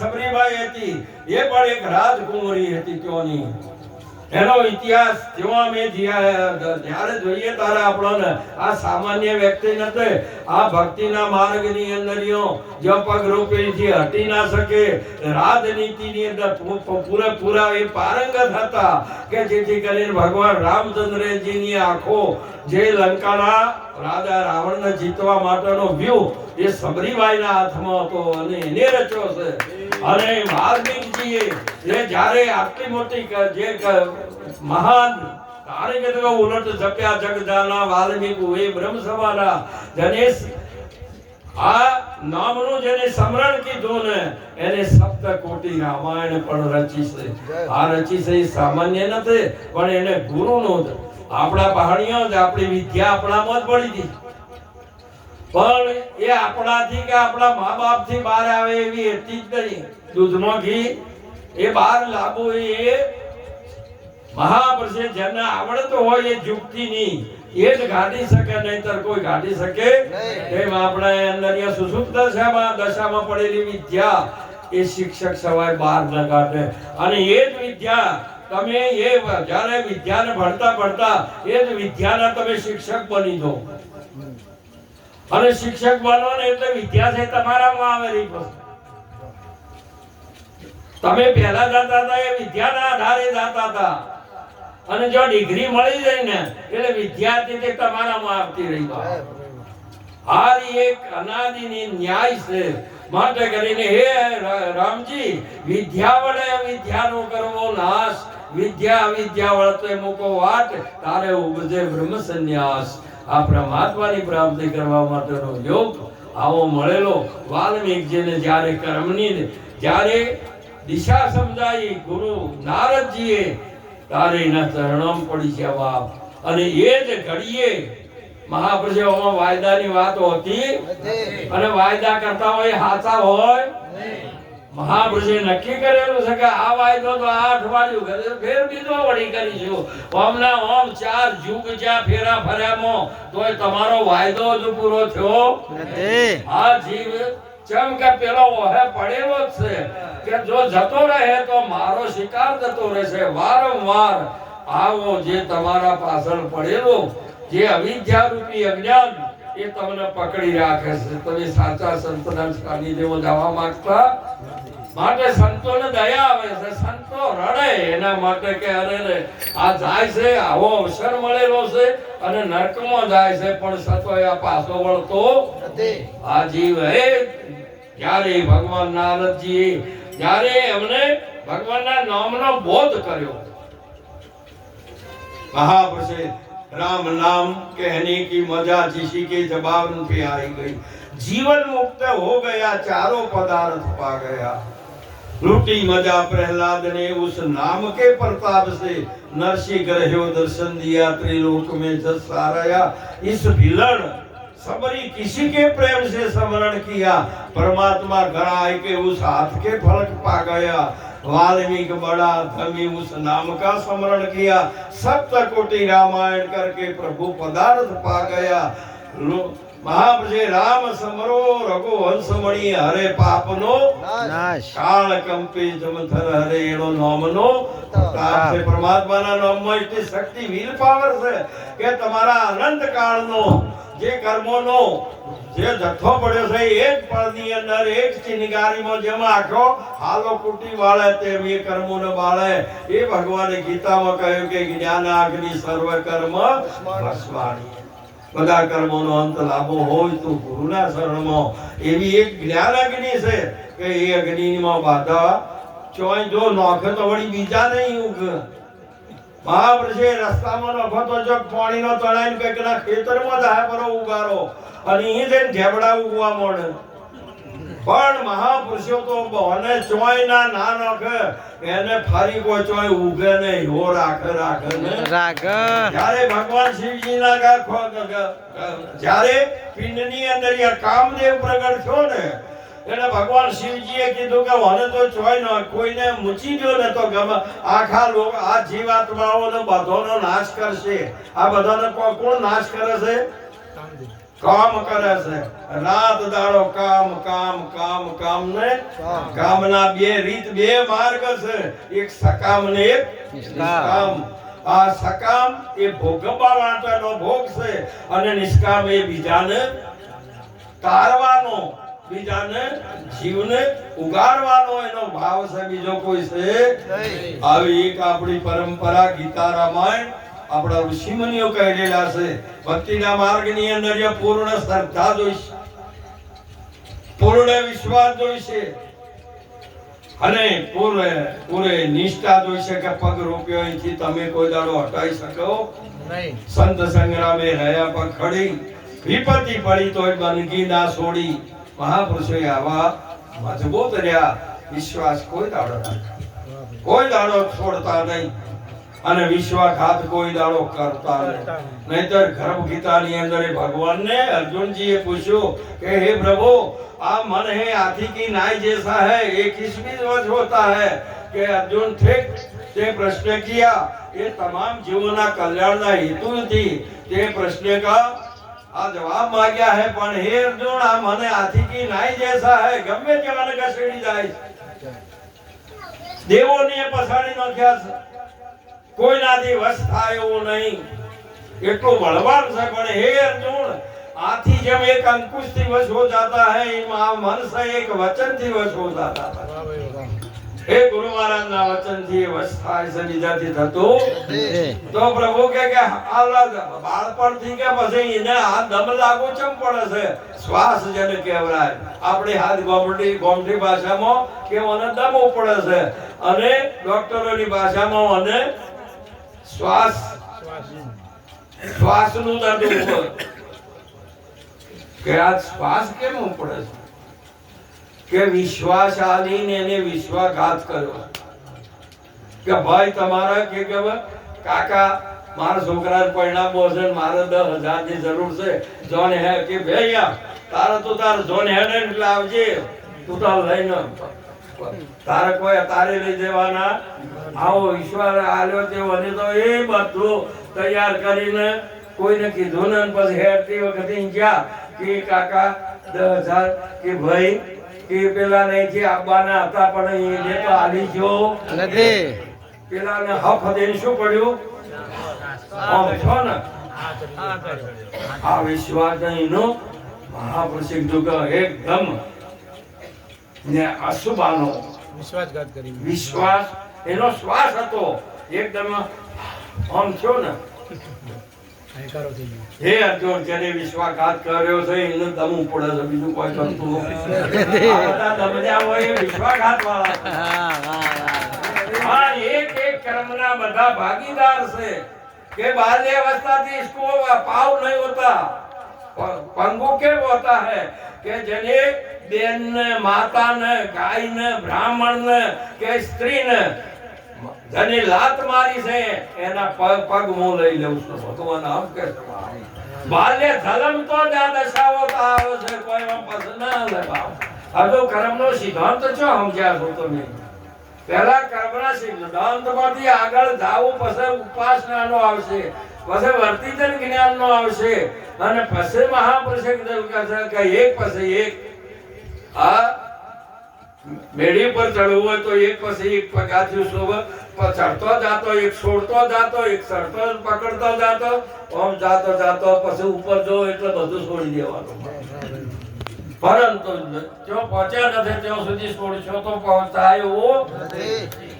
સબરીબાઈ હતી. એ પણ એક રાજકુમારી હતી ત્યોની. એનો ઇતિહાસ ત્યો અમે જ્યારે જોઈએ ત્યારે આપણને આ સામાન્ય વ્યક્તિ નથી. આ ભક્તિના માર્ગની અંદર જો હટી ના શકે, રાજનીતિની અંદર પૂરેપૂરા એ પારંગત હતા કે જેથી કરીને ભગવાન રામચંદ્રજીની આંખો જે લંકાના રાજા રાવણને જીતવા માટેનો વ્યૂહ એ સબરીબાઈના હાથમાં હતો અને એને રચ્યો છે. અને વાલ્મીકીજીએ એ જ્યારે આટલી મોટી જે મહાન વાલ્મીકુ એ બ્રહ્મ સભાના આ નામનું જેને સ્મરણ કીધું ને, એને સપ્ત કોટી રામાયણ પણ રચી આ રચી છે સામાન્ય નથી, પણ એને ગુરુનો જ. આપણા પહાડીઓ જ આપણી વિદ્યા આપણામાં જ પડી હતી પણ એ આપણાથી કે આપણા મા બાપથી બહાર આવે એવી હતી જ નહીં. દૂધનો ઘી એ બહાર લાવવું એ મહાપુરુષે જેમને આવડતો હોય એ જુક્તિની એ જ ગાડી શકે નહીતર કોઈ ગાડી શકે એમ આપણે અંદર અહીંયા સુસુપ્ત દશામાં દશામાં પડેલી વિદ્યા એ શિક્ષક સવાય બહાર ન કાઢે. અને એ જ વિદ્યા તમે એ જ્યારે વિદ્યાને ભણતા ભણતા એ જ વિદ્યાના તમે શિક્ષક બની દો અને શિક્ષક બનો એટલે વિદ્યા છે તમારામાં આવેલી વસ્તુ તમે પહેલા જાતા હતા એ વિદ્યાના આધારે જાતા હતા. અને જો ડિગ્રી મળી જાય ને, એટલે વિદ્યાર્થી તે તમારામાં આવતી રહી આ એક અનાદિની ન્યાય છે. માટે કરીને હે રામજી, વિદ્યા વડે વિદ્યાનો કરવો નાશ. વિદ્યા વિદ્યા વળતે મૂકો વાટ તારે ઉપજે બ્રહ્મ સંન્યાસ આ પરમાત્માની પ્રાપ્તિ કરવા માટેનો યોગ આવો મળેલો. વાલ્મીકજીને જ્યારે કર્મની જ્યારે દિશા સમજાઈ ગુરુ નારદજીએ તારે એના ચરણમ પડી બાપ. અને એ જ ઘડીએ મહાપ્રભુમાં વાયદાની વાતો હતી. અને વાયદા કરતા હોય હાચા હોય? મહાપુરુષે નક્કી કરેલું છે કે આ વાયદો તો આ અઠવાડિયું કરે ફેર બીજો વળી કરીશું ઓમના ઓમ ચાર જુગ જ્યાં ફેરા ફર્યામો તોય તમારો વાયદો જ પૂરો થયો નથી. આ જીવ જેમ કે પેલો ઓહે પડેલો જ છે કે જો જતો રહે તો મારો શિકાર થતો રહેશે. વારંવાર આવો જે તમારા પાછળ પડેલો જે અવિદ્યા રૂપી અજ્ઞાન એ તમને પકડી રાખે છે. તમે સાચા સંતોના સાનિધ્યમાં જવા માંગતા માટે સંતોને દયા આવે છે. સંતો રડે એના માટે કે અરે રે આ જાય છે આવો અવસર મળેલો છે અને નર્કમાં જાય છે પણ સતોય આ પાછો વળતો આ જીવ હે. ત્યારે ભગવાન નારદજી જ્યારે એમને ભગવાનના નામનો બોધ કર્યો. મહાપ્રસિદ્ધ राम नाम कहने की मजा किसी के जवाब पे आई गई जीवन मुक्त हो गया चारों पदार्थ पा गया लूटी मजा प्रहलाद ने उस नाम के प्रताप से नरसी ग्रहो दर्शन दिया त्रिलोक में जस साराया इस भिलन सबरी किसी के प्रेम से स्मरण किया परमात्मा घर आए के उस हाथ के फलक पा गया वाल्मीकि बड़ा धमी उस नाम का स्मरण किया सप्त कोटि रामायण करके प्रभु पदार्थ पा गया लो- महाप्रभु राम समरो रघुवंश मणि हरे पापनो નાશ કાળ કંપે જમથર હરે એનો નામનો તાપ છે પરમાત્માના નામમાં એટલી શક્તિ વિલ પાવર છે કે તમારા અનંત કાળનો જે કર્મોનો જે જથ્થો પડ્યો છે એ જ પળની અંદર એક ચિનગારીમાં જેમ આખો હાલો કુટી વાળે તેમ એ કર્મોને બાળે. એ ભગવાને ગીતામાં કહ્યું કે જ્ઞાન અગ્નિ સર્વ કર્મ ભસ્માણી બધા કર્મોનો અંત લાભો હોય તો ગુરુના શરણમાં. એવી એક જ્ઞાન અગ્નિ છે કે એ અગ્નિમાં બાધા ચોય જો નોખે તો વળી બીજા નહીં ઉગ. મહાપ્રભુએ રસ્તામાં નોખો તો જો પાણીનો તળાઈને કંઈક ના ખેતરમાં જાય પરો ઉગારો અને અહીં જઈને ઢેબડા ઉગવા મળે. પણ મહાપુરુષો તો બહને ચોય ના ના નખે. એને ફરી કોઈ ચોય ઉગે નહીં. હો રાખે રાખે ને. રાખે. જ્યારે ભગવાન શિવજી ના ખો- જ્યારે પિંડની અંદર યાર કામદેવ પ્રગટ થયો એટલે ભગવાન શિવજીએ કીધું કે મને તો જોઈ ન, કોઈને મૂકી ગયો ને તો આખા લોક, આ જીવાત્માઓનો બધોનો નાશ કરશે. આ બધાનો કોણ નાશ કરે છે? કામ કરે છે. રાત દાડો કામ કામ કામ કામ ને કામના બે રીત, બે માર્ગ છે. એક સકામ ને એક નિષ્કામ. આ સકામ એ ભોગવવા માટેનો ભોગ છે અને નિષ્કામ એ બીજાને તારવાનો બીજાને જીવને ઉગાડવાનો એનો ભાવ છે બીજો કોઈ છે? આવી એક આપણી પરંપરા ગીતા રામાયણ આપણા ઋષિમુનિઓ કહેલા છે. ભક્તિના માર્ગની અંદર જે પૂર્ણ શ્રદ્ધા જોઈશે પૂર્ણ વિશ્વાસ જોઈશે અને પૂરે પૂરે નિષ્ઠા જોઈશે કે પગ રૂપિયો અહીંથી તમે કોઈ દાડો હટાઈ શકો? સંત સંગ્રામે રહ્યા પગ ખડી. વિપત્તિ પડી તોય બંદગી ના છોડી. મહાપુરુષોએ આવા મજબૂત કર્યા વિશ્વાસ કોઈ દાડો કોઈ દાડો છોડતા નહીં અને વિશ્વાઘાત કોઈ દાડો કરતા નહીતર ગર્ભ ગીતાની અંદર ભગવાનને અર્જુનજીએ પૂછ્યું કે, હે પ્રભુ, આ મન હે આથી કી નાય જેસા હે? એ કિસમિસ હોતા હે? કે અર્જુન, ઠીક, તે પ્રશ્ન કિયા. એ તમામ જીવોના કલ્યાણના હેતુ નથી. તે પ્રશ્ન કા આ જવાબ માંગ્યા હે, પણ હે અર્જુન, આ મને હાથી કી નાઈ જૈસા હે. ગમે ત્યાં ઘસેડી જાય. દેવોને પછાડી નાખ્યા છે. કોઈનાથી વશ થાય એવું નહીં. એટલું બળવાન છે, પણ હે અર્જુન, આથી જેમ એક અંકુશથી વશ હો જાતા હે એમાં મન સે એક વચનથી વશ હો. જાતા હે ગુરુ ના વશ થાય છે બીજાથી થતું તો પ્રભુ કે કે બાળપણથી કે પછી એને આ દમ લાગુ ચમ પડે છે? શ્વાસ જેને કહેવાય. આપણી હાથ ગોમટી ગોમટી ભાષામાં કે મને દમ પડે છે. અને ડોક્ટરોની ભાષામાં મને શ્વાસ શ્વાસનું દર્દ ઉપર કે આ શ્વાસ કેમ ઉપડે છે? કે વિશ્વાસ આલીને એને વિશ્વાસઘાત કર્યો. કે ભાઈ તમારા કે કે કાકા, મારા છોકરા પરિણામ છે મારે દસ હજારની જરૂર છે. જોન હે કે ભાઈ તારે તો તાર જોન હે ને એટલે આવજે. તું તાર લઈને તારે કોઈ તારે લઈ જવાના? આવો ઈશ્વર આલ્યો તે વને તો એ બધું તૈયાર કરીને કોઈને કીધું ને પછી હેડતી વખતે ઈ ગયા કે કાકા, દસ હજાર કે ભાઈ કે પેલા ને જે આપવાના હતા પણ એને તો આલી જો. નથી. પેલાને હફ દઈને શું પડ્યું? આમ છો ને. આ વિશ્વાસ નો. મહાપ્રસિદ્ધ એકદમ. ને અશુભાનો. વિશ્વાસઘાત કરી વિશ્વાસ એનો શ્વાસ હતો. એકદમ આમ છો ને. હે અર્જુન જેને વિશ્વાઘાત કર્યો છે એને દમવું પડે છે બીજું કોઈ કરતું બધા વિશ્વાઘાત વાળા એક એક કર્મના બધા ભાગીદાર છે કે બાલ્ય અવસ્થાથી इसको પાવ નહીં હોતા. પંગુ કેમ હોતા હે કે જેને બેન ને માતા ને ગાય ને બ્રાહ્મણ ને કે સ્ત્રી ને જેને લાત મારી છે, એના પગ પગ હું લઈ લઉં છું. ભગવાન આમ કે છે. બાલ્ય ધલમ તો જ આ દશાઓ તો આવે છે, કોઈ માં પસંદ ના લે, બાપ. આ નો કર્મનો સિદ્ધાંત છો સમજ્યા છો તમે? પહેલા કર્મના સિદ્ધાંતમાંથી આગળ ધાવું પછી ઉપાસનાનો આવશે, પછી વર્તિતન જ્ઞાનનો આવશે. અને પછી મહાપુરુષ કે એક પછી એક. આ મેળી પર ચડવું હોય તો એક પછી એક પગાથિયું પ- ચડતો જાતો, એક છોડતો જાતો, એક ચડતો પકડતો જાતો આમ જાતો જાતો, પછી ઉપર જો એટલે બધું છોડી દેવાનું. પરંતુ જો પહોંચ્યા નથી, ત્યાં સુધી છોડશો તો પહોંચતા એવો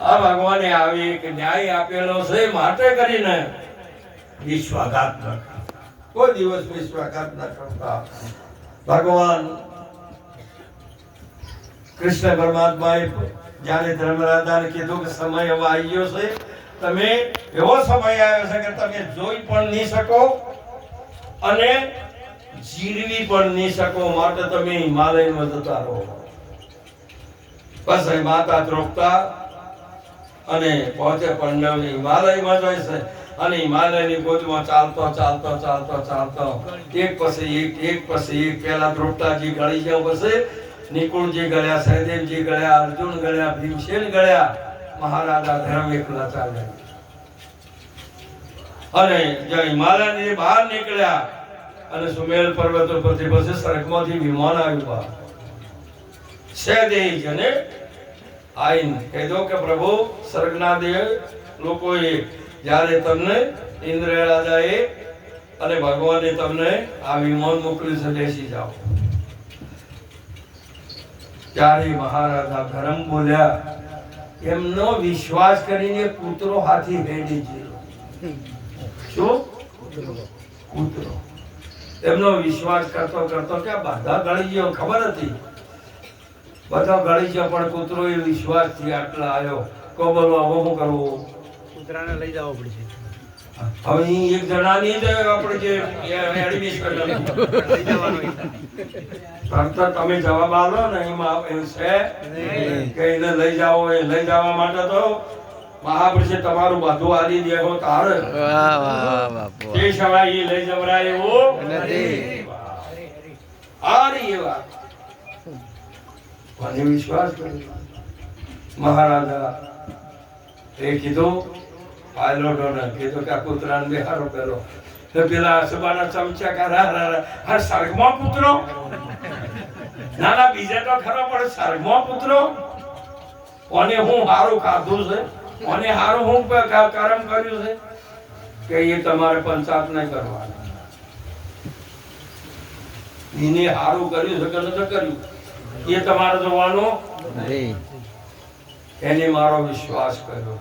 આ ભગવાને આવી એક ન્યાય આપેલો છે માટે કરીને વિશ્વાઘાત ન કોઈ દિવસ વિશ્વાઘાત ન કરતા. ભગવાન કૃષ્ણ પરમાત્માએ જ્યારે ધર્મરાજાને કીધું કે સમય હવે આવી છે, તમે એવો સમય આવ્યો છે કે તમે જોઈ પણ નહીં શકો અને જીરવી પણ નહીં શકો માટે તમે હિમાલયમાં જતા રહો. બસ એ માતા દ્રોપતા અને પહોંચે પંડવ હિમાલયમાં જાય છે અને હિમાલયની ગોદમાં ચાલતો ચાલતો ચાલતો ચાલતો. એક પછી એક એક પછી એક. પેલા દ્રોપતાજી ગળી ગયા પછી નિકુળજી ગળ્યા, સહદેવજી ગળ્યા, અર્જુન ગળ્યા, ભીમસેન ગળ્યા, મહારાજા ધર્મ એકલા ચાલે અને જય મહારાજ બહાર નીકળ્યા અને સુમેલ પર્વત ઉપરથી પછી સ્વર્ગમાંથી વિમાન આવ્યું બહાર. સહેદેજ અને આઈન કહી દો કે પ્રભુ સ્વર્ગના દેવ લોકોએ જ્યારે તમને ઇન્દ્ર રાજાએ અને ભગવાને તમને આ વિમાન મોકલ્યું છે, બેસી જાઓ. ત્યારે મહારાજા ધરમ બોલ્યા, એમનો વિશ્વાસ કરીને કૂતરો હાથી ભેડી ગયેલો શું? કૂતરો. એમનો વિશ્વાસ કરતો કરતો કે બધા ગળી ગયો ખબર હતી? બધો ગળી ગયો, પણ કૂતરો એ વિશ્વાસથી આટલા આવ્યો કો બોલો, હવે શું કરવું કૂતરાને લઈ જવો પડશે. હવે એક જણાની જ આપણે જે એડમિશન લઈ તમે જવાબ આલો ને એમાં છે કે એને લઈ જાઓ એ લઈ જવા માટે તો મહાપુરુષે તમારું બધું આદિ દેહો તાર. તે સવાય લઈ જવરાય એવું નથી. આરી એ વાત. મને વિશ્વાસ કર્યો. મહારાજા એ કીધું પાયલોટોને કીધું કે આ કૂતરાને બિહારો કરો તો પેલા આસુબાના ચમચા કા રા રા રા. હા સર્ગમાં પુત્રો ના ના બીજા તો ખરો પણ સર્ગમાં પુત્રો અને હું હારું ખાધું છે. અને હારું હું ક- ક- કર્યું છે? કે એ તમારે પંચાત નહીં કરવાના. એને હારું કર્યું છે કે નથી કર્યું? એ તમારે જોવાનું? એને મારો વિશ્વાસ કર્યો.